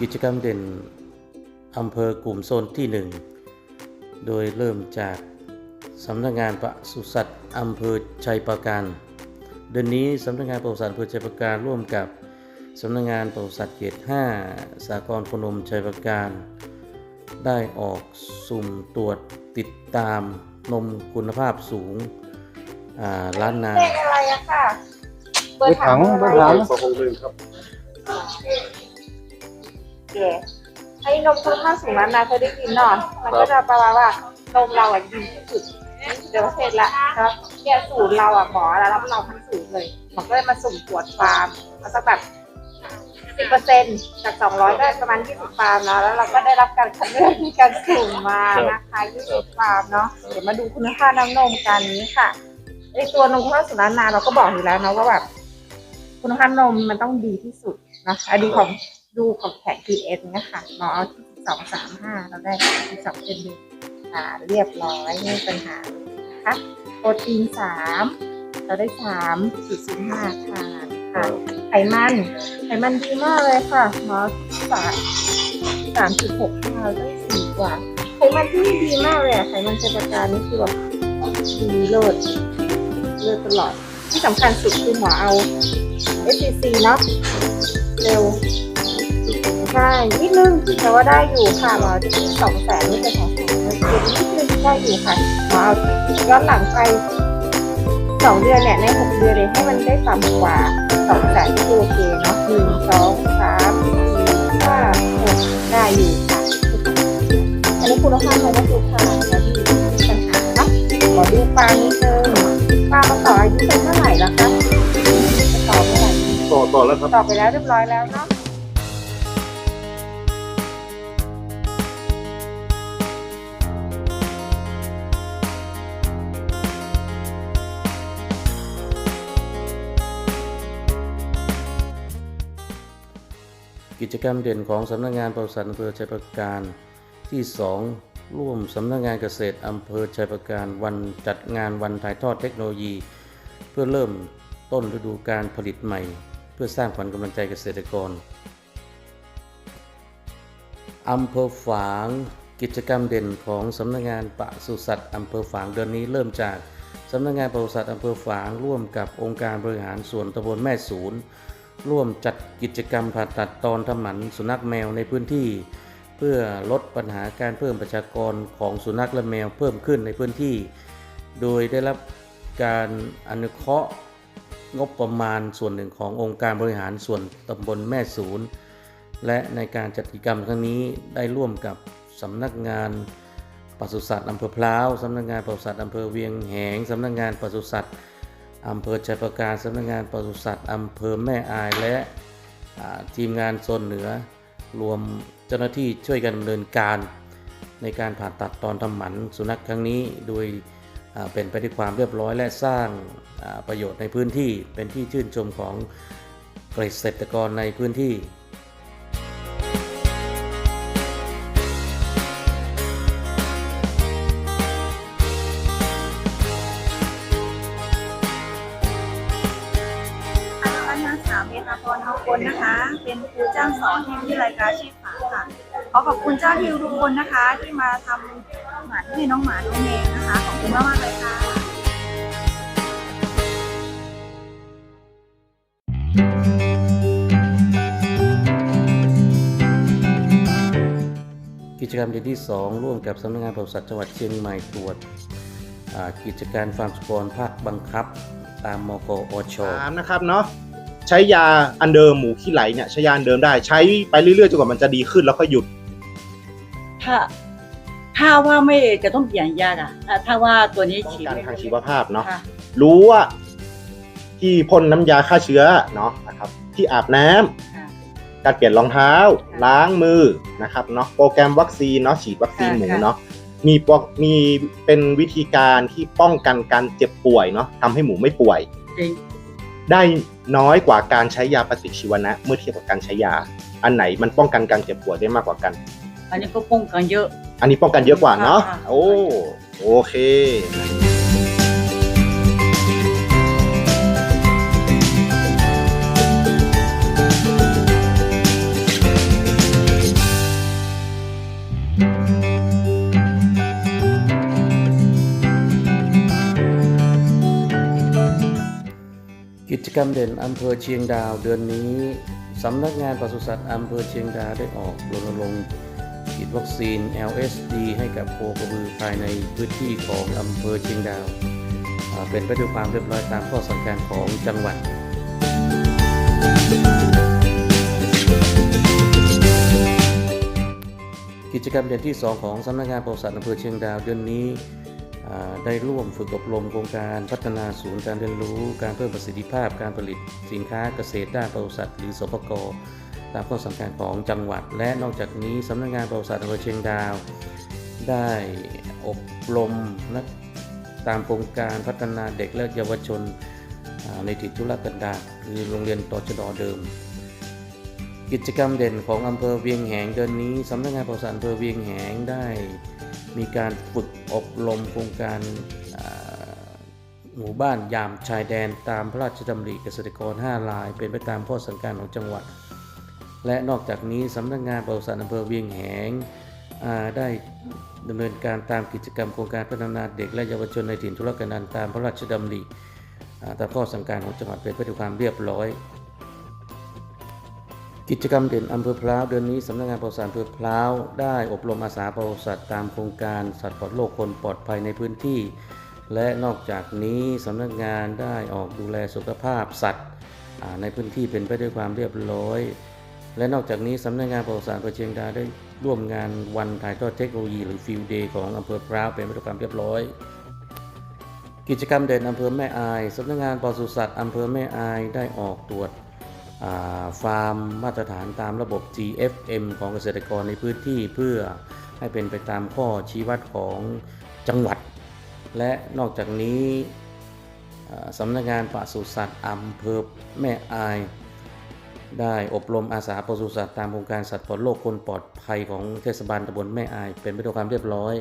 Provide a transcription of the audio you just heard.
กิจกรรมเด่นอำเภอกลุ่มโซนที่ 1 โดยเริ่มจากสำนักงานปศุสัตว์อำเภอชัยปราการ เดือนนี้สำนักงานปศุสัตว์อำเภอชัยปราการร่วมกับสำนักงานปศุสัตว์เขต 5 สากลพนมชัยปราการ ได้ออกสุ่มตรวจติดตามนมคุณภาพสูงอ่าล้านนาเลขอะไรอะค่ะเบอร์ถังเบอร์ถัง สองหกหนึ่งครับเดี๋ยวไอ้นมคุณภาพสูงนั้นนะเคยได้ยินเนาะมันก็จะประมาณว่านมเราอะดีที่สุดเดี๋ยวประเทศละครับเนี่ยสูตรเราอะหมอแล้วรับรองทั้งสูตรเลยหมอก็เลยมาสุ่มตรวจฟาร์มเอาสักแบบสิบเปอร์เซ็นต์จากสองร้อยก็ประมาณยี่สิบฟาร์มเนาะแล้วเราก็ได้รับการคัดเลือกมีการสุ่มมานะคะยี่สิบฟาร์มเนาะเดี๋ยวมาดูคุณภาพน้ำนมกันนี้ค่ะไอตัวนมคุณภาพสูงนั้นนาเราก็บอกอยู่แล้วนะว่าแบบคุณภาพนมมันต้องดีที่สุดนะคะดูของ ดูของแผง PS นี่ยค่ะหมอเอาที่สองสามห้าเราได้ที่สองเป็นดีอ่าเรียบร้อยไม่มีปัญหานะคะโปรตีนสามเราได้สามจุดศูนย์ห้าค่ะค่ะไขมันไขมันดีมากเลยค่ะหมอสามสามจุดหกห้าเราได้สี่กว่าไขมันที่ดีมากเลยอะไขมันเจประการนี่คือแบบดีเลิศเลิศตลอดที่สำคัญสุดคือหมอเอา SCC เนาะเร็ว ใช่นิดนึงแต่ว่าได้อยู่ค่ะหมอที่สองแสนนี่เป็นสองแสนเดือนนิดนึงได้อยู่ค่ะหมอเอาย้อนหลังไปสองเดือนเนี่ยในหกเดือนเลยให้มันได้ต่ำกว่าสองแสนที่โอเคเนาะหนึ่งสองสามสี่ห้าหกได้อยู่ค่ะ อันนี้คุณภาพมันก็คือค่ะแล้วที่มีปัญหาเนาะขอดูปลานิดนึงปลามาต่ออายุเป็นเท่าไหร่แล้วคะต่อเมื่อไหร่ต่อต่อแล้วครับต่อไปแล้วเรียบร้อยแล้วเนาะ จกรรมเด่นของสำนักงานปศุสัตว์อำเภอชัยปราการที่ 2 ร่วมสำนักงานเกษตรอำเภอชัยปราการวันจัดงานวันถ่ายทอดเทคโนโลยี เพื่อเริ่มต้นฤดูการผลิตใหม่ เพื่อสร้างขวัญกำลังใจเกษตรกรอำเภอฝางกิจกรรมเด่นของสำนักงานปศุสัตว์อำเภอฝางเดือนนี้เริ่มจากสำนักงานปศุสัตว์อำเภอฝางร่วมกับองค์การบริหารส่วนตำบลแม่ศูนย์ ร่วมจัดกิจกรรมผ่าตัดตอนทำหมันสุนัขแมวในพื้นที่ เพื่อลดปัญหาการเพิ่มประชากรของสุนัขและแมวเพิ่มขึ้นในพื้นที่ โดยได้รับการอนุเคราะห์งบประมาณส่วนหนึ่งขององค์การบริหารส่วนตำบลแม่ศูนย์ และในการจัดกิจกรรมครั้งนี้ได้ร่วมกับสำนักงานปศุสัตว์อำเภอพร้าวสำนักงานปศุสัตว์อำเภอเวียงแหงสำนักงานปศุสัตว์ อำเภอชัยประการสำนักงานปศุสัตว์อำเภอแม่อายและทีมงานโซนเหนือ รวมเจ้าหน้าที่ช่วยกันดำเนินการ ในการผ่าตัดตอนทำหมันสุนัขครั้งนี้โดยเป็นไปด้วยความเรียบร้อยและสร้างประโยชน์ในพื้นที่เป็นที่ชื่นชมของเกษตรกรในพื้นที่ เมธาพรทองคนนะคะ เป็นครูจ้างสอนที่วิทยาลัยการอาชีพฝางค่ะ ขอขอบคุณเจ้าที่ทุกคนนะคะ ที่มาทำหมันให้น้องหมาน้องแมวนะคะ ขอบคุณมากๆเลยค่ะกิจกรรมเดือนที่ 2 ร่วมกับสำนักงานปศุสัตว์จังหวัดเชียงใหม่ตรวจอ่ากิจการฟาร์มสุกรภาคบังคับ ตามมกอชสามนะครับเนาะ ใช้ยาอันเดิมหมูขี้ไหลเนี่ยใช้ยาอันเดิมได้ใช้ไปเรื่อยๆจนกว่ามันจะดีขึ้นแล้วก็หยุด ถ้า ถ้าว่าไม่จะต้องเปลี่ยนยาอะถ้าถ้าว่าตัวนี้ป้องฉีดกันไม่ทางชีวภาพเนาะค่ะรู้ว่าที่พ่นน้ำยาฆ่าเชื้อเนาะนะครับ ที่อาบน้ำ ค่ะ การเปลี่ยนรองเท้าล้างมือนะครับเนาะโปรแกรมวัคซีนเนาะฉีดวัคซีนค่ะหมูค่ะ เนาะมีโปรมีเป็นวิธีการที่ป้องกันการเจ็บป่วยเนาะทำให้หมูไม่ป่วย จริง ได้น้อยกว่าการใช้ยาปฏิชีวนะ เมื่อเทียบกับการใช้ยา อันไหนมันป้องกันการเจ็บป่วยได้มากกว่ากัน อันนี้ก็ป้องกันเยอะ อันนี้ป้องกันเยอะกว่าเนาะค่ะโอ้โอเค จกรรมเด่นอำเภอเชียงดาวเดือนนี้สำนักงานปศุสัตว์อำเภอเชียงดาวได้ออกรณรงค์ฉีดวัคซีน LSD ให้กับโคกระบือภายในพื้นที่ของอำเภอเชียงดาว เป็นไปด้วยความเรียบร้อยตามข้อสั่งการของจังหวัด กิจกรรมเดือนที่ 2 ของสำนักงานปศุสัตว์อำเภอเชียงดาวเดือนนี้ ได้ร่วมฝึกอบรมโครงการพัฒนาศูนย์การเรียนรู้ การเพิ่มประสิทธิภาพการผลิตสินค้าเกษตรด้านปศุสัตว์หรือสปกตามข้อสั่งการของจังหวัด และนอกจากนี้สำนักงานปศุสัตว์อำเภอเชียงดาว ได้อบรมนักตามโครงการพัฒนาเด็กและเยาวชนในถิ่นทุรกันดารคือโรงเรียนตชดเดิม กิจกรรมเด่นของอำเภอเวียงแหงเดือนนี้สำนักงานปศุสัตว์อำเภอเวียงแหงได้ มีการฝึกอบรมโครงการหมู่บ้านยามชายแดนตามพระราชดำริเกษตรกร 5 ลาย เป็นไปตามข้อสั่งการของจังหวัด และนอกจากนี้สำนักงานปศุสัตว์อำเภอเวียงแหงได้ดำเนินการตามกิจกรรมโครงการพัฒนาเด็กและเยาวชนในถิ่นทุรกันดารตามพระราชดำริตามข้อสั่งการของจังหวัดเป็นไปด้วยความเรียบร้อย กิจกรรมเด่นอำเภอพร้าวเดือนนี้สำนักงานปศุสัตว์อำเภอพร้าวได้อบรมอาสาปศุสัตว์ตามโครงการสัตว์ปลอดโรคคนปลอดภัยในพื้นที่ และนอกจากนี้สำนักงานได้ออกดูแลสุขภาพสัตว์ในพื้นที่เป็นไปด้วยความเรียบร้อย และนอกจากนี้สำนักงานปศุสัตว์อำเภอเชียงดาวได้ร่วมงานวันถ่ายทอดเทคโนโลยีหรือฟิลเดย์ของอำเภอพร้าวเป็นไปด้วยความเรียบร้อยกิจกรรมเด่นอำเภอแม่อายสำนักงานปศุสัตว์อำเภอแม่อายได้ออกตรวจ ฟาร์มมาตรฐานตามระบบ GFM ของเกษตรกรในพื้นที่เพื่อให้เป็นไปตามข้อชี้วัดของจังหวัด และนอกจากนี้สำนักงานปศุสัตว์อำเภอแม่อาย ได้อบรมอาสาปศุสัตว์ตามโครงการสัตว์ปลอดโรคคนปลอดภัยของเทศบาลตำบลแม่อาย เป็นไปด้วยความเรียบร้อย